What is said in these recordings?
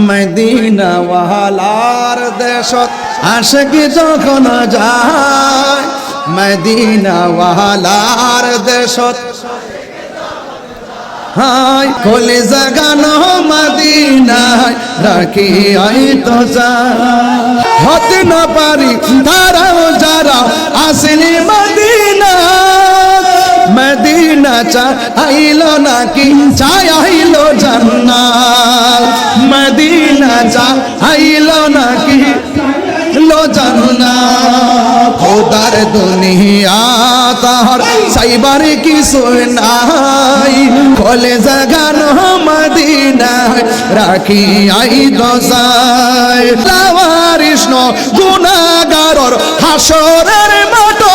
Medina ওয়ালার দেশত আশকি যখন যায় মদিনা ওয়ালার দেশত। হাই কলে জাগানো মদিনায় রাখি আই তো হতে না পারি তারাও যারা আসেনি মদিনা মদিনা চা আইলো নাকি? চাই আইলো জান্নাত। মদিনা চা আইলো নাকি? লো জান্নাত। খোদার দুনিয়া তাহার সাইবার কিছু নাই। কলে জাগানো মদিনায়, রাখি আই দশায় লাওয়ারিষ্ণ গুণাগারর হাসরের মাটো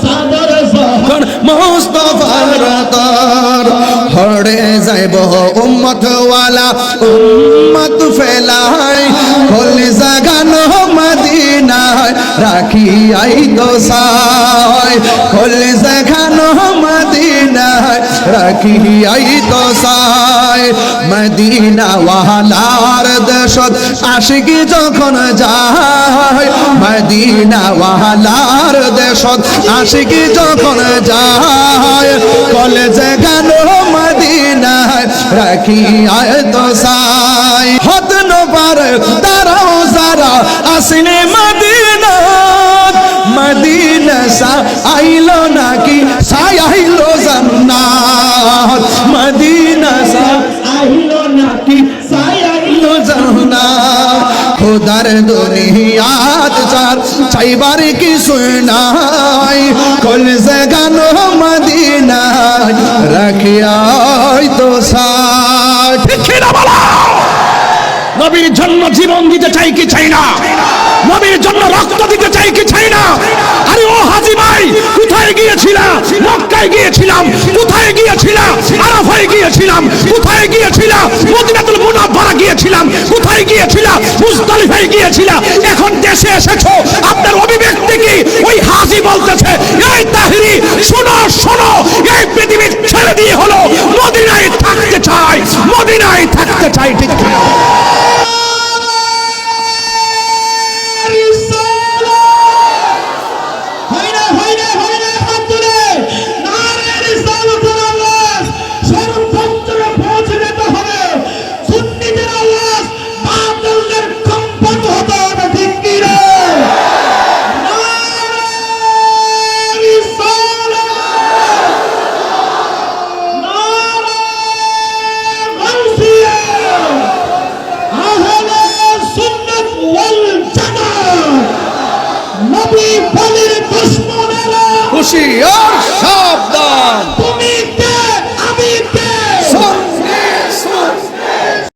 চাদর যখন মোস্তফার আতত হড়ে যাইব উম্মত ওয়ালা উম্মত ফেলাই। কলি জাগানো মদিনায় রাখি আই দোসায় কলি জাগানো মদিনায় রাখি আই দোসায় মদিনা ওয়ালার আশিকি যখন যায় মদিনা ওয়ালার আশিকি যখন যায়, কলেজে গান মদিনায় রাখি আয় তো সাই। হত পারে তারাও যারা আসিনে মদিনা মদিনা সা আইলো নাকি খোদার দুনিয়াত চাইবার মদিনা রাখিয়াই তো নবীর জীবন দিতে চাই কি চাই না? নবীর জন্য রক্ত দিতে চাই কি চাই না? আরে ও হাজি ভাই, কোথায় গিয়েছিলাম মক্কায় গিয়েছিলাম, কোথায় গিয়েছিলাম আরাফায় গিয়েছিলাম, কোথায় গিয়েছিলাম মুনাফফারা গিয়েছিলাম, কোথায় গিয়েছিলাম মুজদালিফায় গিয়েছিলাম এখন দেশে এসেছ। আপনার অভিব্যক্তি কি? ওই হাজি বলতেছে, এই তাহিরি 起啊